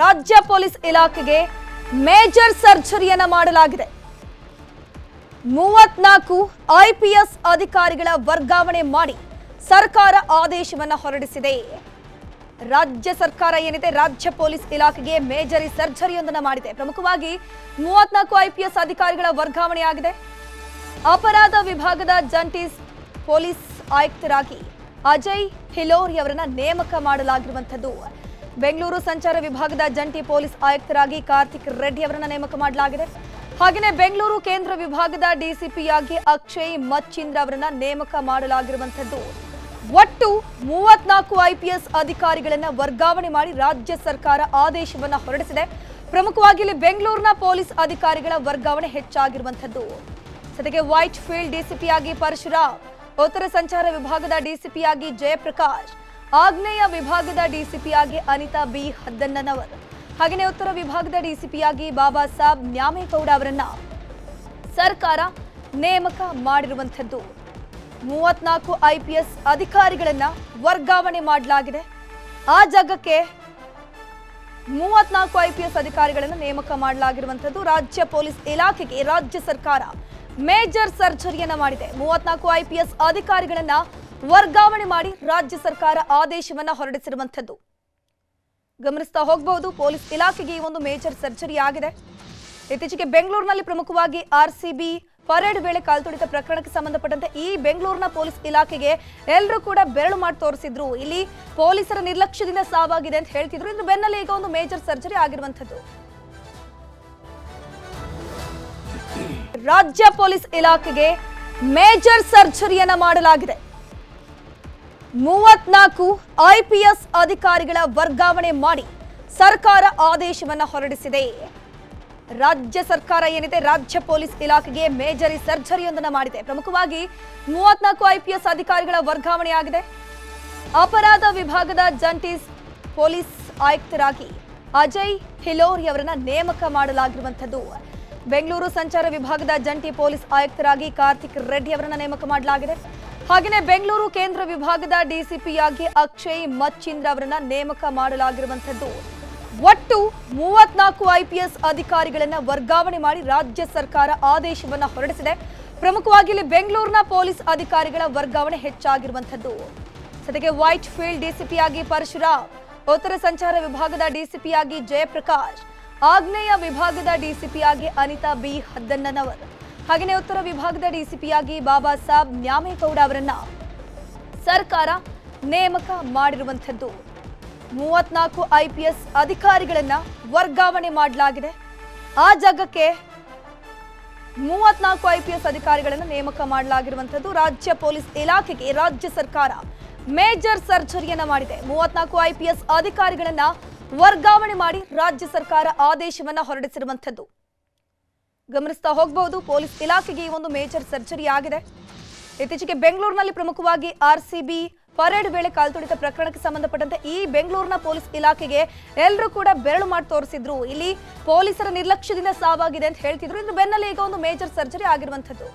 ರಾಜ್ಯ ಪೊಲೀಸ್ ಇಲಾಖೆಗೆ ಮೇಜರ್ ಸರ್ಜರಿಯನ್ನ ಮಾಡಲಾಗಿದೆ. ಮೂವತ್ನಾಲ್ಕು ಐಪಿಎಸ್ ಅಧಿಕಾರಿಗಳ ವರ್ಗಾವಣೆ ಮಾಡಿ ಸರ್ಕಾರ ಆದೇಶವನ್ನ ಹೊರಡಿಸಿದೆ. ರಾಜ್ಯ ಸರ್ಕಾರ ಏನಿದೆ, ರಾಜ್ಯ ಪೊಲೀಸ್ ಇಲಾಖೆಗೆ ಮೇಜರಿ ಸರ್ಜರಿಯೊಂದನ್ನು ಮಾಡಿದೆ. ಪ್ರಮುಖವಾಗಿ ಮೂವತ್ನಾಲ್ಕು ಐಪಿಎಸ್ ಅಧಿಕಾರಿಗಳ ವರ್ಗಾವಣೆಯಾಗಿದೆ ಅಪರಾಧ ವಿಭಾಗದ ಜಂಟಿ ಪೊಲೀಸ್ ಆಯುಕ್ತರಾಗಿ ಅಜಯ್ ಹಿಲೋರಿ ಅವರನ್ನ ನೇಮಕ ಮಾಡಲಾಗಿರುವಂಥದ್ದು. ಬೆಂಗಳೂರು ಸಂಚಾರ ವಿಭಾಗದ ಜಂಟಿ ಪೊಲೀಸ್ ಆಯುಕ್ತರಾಗಿ ಕಾರ್ತಿಕ್ ರೆಡ್ಡಿ ಅವರನ್ನು ನೇಮಕ ಮಾಡಲಾಗಿದೆ. ಹಾಗೆಯೇ ಬೆಂಗಳೂರು ಕೇಂದ್ರ ವಿಭಾಗದ ಡಿಸಿಪಿಯಾಗಿ ಅಕ್ಷಯ್ ಮಚ್ಚಿಂದ್ರ ಅವರನ್ನು ನೇಮಕ ಮಾಡಲಾಗಿರುವಂಥದ್ದು. ಒಟ್ಟು ಮೂವತ್ನಾಲ್ಕು ಐಪಿಎಸ್ ಅಧಿಕಾರಿಗಳನ್ನು ವರ್ಗಾವಣೆ ಮಾಡಿ ರಾಜ್ಯ ಸರ್ಕಾರ ಆದೇಶವನ್ನು ಹೊರಡಿಸಿದೆ. ಪ್ರಮುಖವಾಗಿ ಇಲ್ಲಿ ಬೆಂಗಳೂರಿನ ಪೊಲೀಸ್ ಅಧಿಕಾರಿಗಳ ವರ್ಗಾವಣೆ ಹೆಚ್ಚಾಗಿರುವಂಥದ್ದು. ಜೊತೆಗೆ ವೈಟ್ ಫೀಲ್ಡ್ ಡಿಸಿಪಿಯಾಗಿ ಪರಶುರಾಮ್, ಉತ್ತರ ಸಂಚಾರ ವಿಭಾಗದ ಡಿಸಿಪಿಯಾಗಿ ಜಯಪ್ರಕಾಶ್ ಆಗ್ನೇಯ ವಿಭಾಗದ ಡಿಸಿಪಿಯಾಗಿ ಅನಿತಾ ಬಿ ಹದ್ದಣ್ಣನವರ್. ಹಾಗೆಯೇ ಉತ್ತರ ವಿಭಾಗದ ಡಿಸಿಪಿಯಾಗಿ ಬಾಬಾ ಸಾಬ್ ನ್ಯಾಮೇಗೌಡ ಅವರನ್ನ ಸರ್ಕಾರ ನೇಮಕ ಮಾಡಿರುವಂಥದ್ದು. ಮೂವತ್ನಾಲ್ಕು ಐಪಿಎಸ್ ಅಧಿಕಾರಿಗಳನ್ನ ವರ್ಗಾವಣೆ ಮಾಡಲಾಗಿದೆ. ಆ ಜಾಗಕ್ಕೆ ಮೂವತ್ನಾಲ್ಕು ಐಪಿಎಸ್ ಅಧಿಕಾರಿಗಳನ್ನು ನೇಮಕ ಮಾಡಲಾಗಿರುವಂಥದ್ದು. ರಾಜ್ಯ ಪೊಲೀಸ್ ಇಲಾಖೆಗೆ ರಾಜ್ಯ ಸರ್ಕಾರ ಮೇಜರ್ ಸರ್ಜರಿಯನ್ನ ಮಾಡಿದೆ. ಮೂವತ್ನಾಲ್ಕು ಐಪಿಎಸ್ ಅಧಿಕಾರಿಗಳನ್ನ ವರ್ಗಾವಣೆ ಮಾಡಿ ರಾಜ್ಯ ಸರ್ಕಾರ ಆದೇಶವನ್ನ ಹೊರಡಿಸಿರುವಂಥದ್ದು. ಗಮನಿಸ್ತಾ ಹೋಗಬಹುದು ಪೊಲೀಸ್ ಇಲಾಖೆಗೆ ಈ ಒಂದು ಮೇಜರ್ ಸರ್ಜರಿ ಆಗಿದೆ. ಇತ್ತೀಚೆಗೆ ಬೆಂಗಳೂರಿನಲ್ಲಿ ಪ್ರಮುಖವಾಗಿ ಆರ್ಸಿಬಿ ಪರೇಡ್ ವೇಳೆ ಕಾಲ್ತುಳಿತ ಪ್ರಕರಣಕ್ಕೆ ಸಂಬಂಧಪಟ್ಟಂತೆ ಈ ಬೆಂಗಳೂರಿನ ಪೊಲೀಸ್ ಇಲಾಖೆಗೆ ಎಲ್ಲರೂ ಕೂಡ ಬೆರಳು ಮಾಡಿ ತೋರಿಸಿದ್ರು. ಇಲ್ಲಿ ಪೊಲೀಸರ ನಿರ್ಲಕ್ಷ್ಯದಿಂದ ಸಾವಾಗಿದೆ ಅಂತ ಹೇಳ್ತಿದ್ರು. ಇದ್ರ ಬೆನ್ನಲ್ಲೇ ಈಗ ಒಂದು ಮೇಜರ್ ಸರ್ಜರಿ ಆಗಿರುವಂಥದ್ದು. ರಾಜ್ಯ ಪೊಲೀಸ್ ಇಲಾಖೆಗೆ ಮೇಜರ್ ಸರ್ಜರಿಯನ್ನ ಮಾಡಲಾಗಿದೆ. ಮೂವತ್ನಾಲ್ಕು ಐಪಿಎಸ್ ಅಧಿಕಾರಿಗಳ ವರ್ಗಾವಣೆ ಮಾಡಿ ಸರ್ಕಾರ ಆದೇಶವನ್ನು ಹೊರಡಿಸಿದೆ. ರಾಜ್ಯ ಸರ್ಕಾರ ಏನಿದೆ, ರಾಜ್ಯ ಪೊಲೀಸ್ ಇಲಾಖೆಗೆ ಮೇಜರಿ ಸರ್ಜರಿಯೊಂದನ್ನು ಮಾಡಿದೆ. ಪ್ರಮುಖವಾಗಿ ಮೂವತ್ನಾಲ್ಕು ಐಪಿಎಸ್ ಅಧಿಕಾರಿಗಳ ವರ್ಗಾವಣೆಯಾಗಿದೆ ಅಪರಾಧ ವಿಭಾಗದ ಜಂಟಿ ಪೊಲೀಸ್ ಆಯುಕ್ತರಾಗಿ ಅಜಯ್ ಹಿಲೋರಿ ಅವರನ್ನ ನೇಮಕ ಮಾಡಲಾಗಿರುವಂಥದ್ದು. ಬೆಂಗಳೂರು ಸಂಚಾರ ವಿಭಾಗದ ಜಂಟಿ ಪೊಲೀಸ್ ಆಯುಕ್ತರಾಗಿ ಕಾರ್ತಿಕ್ ರೆಡ್ಡಿ ಅವರನ್ನ ನೇಮಕ ಮಾಡಲಾಗಿದೆ. ಹಾಗೆಯೇ ಬೆಂಗಳೂರು ಕೇಂದ್ರ ವಿಭಾಗದ ಡಿಸಿಪಿಯಾಗಿ ಅಕ್ಷಯ್ ಮಚ್ಚಿಂದ್ರ ಅವರನ್ನ ನೇಮಕ ಮಾಡಲಾಗಿರುವಂತದ್ದು ಒಟ್ಟು ಮೂವತ್ನಾಲ್ಕು ಐಪಿಎಸ್ ಅಧಿಕಾರಿಗಳನ್ನ ವರ್ಗಾವಣೆ ಮಾಡಿ ರಾಜ್ಯ ಸರ್ಕಾರ ಆದೇಶವನ್ನ ಹೊರಡಿಸಿದೆ. ಪ್ರಮುಖವಾಗಿ ಇಲ್ಲಿ ಬೆಂಗಳೂರಿನ ಪೊಲೀಸ್ ಅಧಿಕಾರಿಗಳ ವರ್ಗಾವಣೆ ಹೆಚ್ಚಾಗಿರುವಂತದ್ದು ಜೊತೆಗೆ ವೈಟ್ ಫೀಲ್ಡ್ ಡಿಸಿಪಿಯಾಗಿ ಪರಶುರಾಮ್, ಉತ್ತರ ಸಂಚಾರ ವಿಭಾಗದ ಡಿಸಿಪಿಯಾಗಿ ಜಯಪ್ರಕಾಶ್, ಆಗ್ನೇಯ ವಿಭಾಗದ ಡಿಸಿಪಿಯಾಗಿ ಅನಿತಾ ಬಿ. ಹದ್ದಣ್ಣನವರ್. ಹಾಗೆಯೇ ಉತ್ತರ ವಿಭಾಗದ ಡಿಸಿಪಿಯಾಗಿ ಬಾಬಾ ಸಾಬ್ ನ್ಯಾಮೇಗೌಡ ಅವರನ್ನ ಸರ್ಕಾರ ನೇಮಕ ಮಾಡಿರುವಂಥದ್ದು. ಮೂವತ್ನಾಲ್ಕು ಐಪಿಎಸ್ ಅಧಿಕಾರಿಗಳನ್ನ ವರ್ಗಾವಣೆ ಮಾಡಲಾಗಿದೆ. ಆ ಜಾಗಕ್ಕೆ ಮೂವತ್ನಾಲ್ಕು ಐಪಿಎಸ್ ಅಧಿಕಾರಿಗಳನ್ನು ನೇಮಕ ಮಾಡಲಾಗಿರುವಂಥದ್ದು. ರಾಜ್ಯ ಪೊಲೀಸ್ ಇಲಾಖೆಗೆ ರಾಜ್ಯ ಸರ್ಕಾರ ಮೇಜರ್ ಸರ್ಜರಿಯನ್ನ ಮಾಡಿದೆ. ಮೂವತ್ನಾಲ್ಕು ಐಪಿಎಸ್ ಅಧಿಕಾರಿಗಳನ್ನ ವರ್ಗಾವಣೆ ಮಾಡಿ ರಾಜ್ಯ ಸರ್ಕಾರ ಆದೇಶವನ್ನ ಹೊರಡಿಸಿರುವಂಥದ್ದು. ಗಮನಿಸ್ತಾ ಹೋಗಬಹುದು ಪೊಲೀಸ್ ಇಲಾಖೆಗೆ ಈ ಒಂದು ಮೇಜರ್ ಸರ್ಜರಿ ಆಗಿದೆ. ಇತ್ತೀಚೆಗೆ ಬೆಂಗಳೂರಿನಲ್ಲಿ ಪ್ರಮುಖವಾಗಿ ಆರ್ಸಿಬಿ ಪರೇಡ್ ವೇಳೆ ಕಾಲ್ತುಳಿತ ಪ್ರಕರಣಕ್ಕೆ ಸಂಬಂಧಪಟ್ಟಂತೆ ಈ ಬೆಂಗಳೂರಿನ ಪೊಲೀಸ್ ಇಲಾಖೆಗೆ ಎಲ್ಲರೂ ಕೂಡ ಬೆರಳು ಮಾಡಿ ತೋರಿಸಿದ್ರು. ಇಲ್ಲಿ ಪೊಲೀಸರ ನಿರ್ಲಕ್ಷ್ಯದಿಂದ ಸಾವಾಗಿದೆ ಅಂತ ಹೇಳ್ತಿದ್ರು. ಇದ್ರ ಬೆನ್ನಲ್ಲೇ ಈಗ ಒಂದು ಮೇಜರ್ ಸರ್ಜರಿ ಆಗಿರುವಂಥದ್ದು.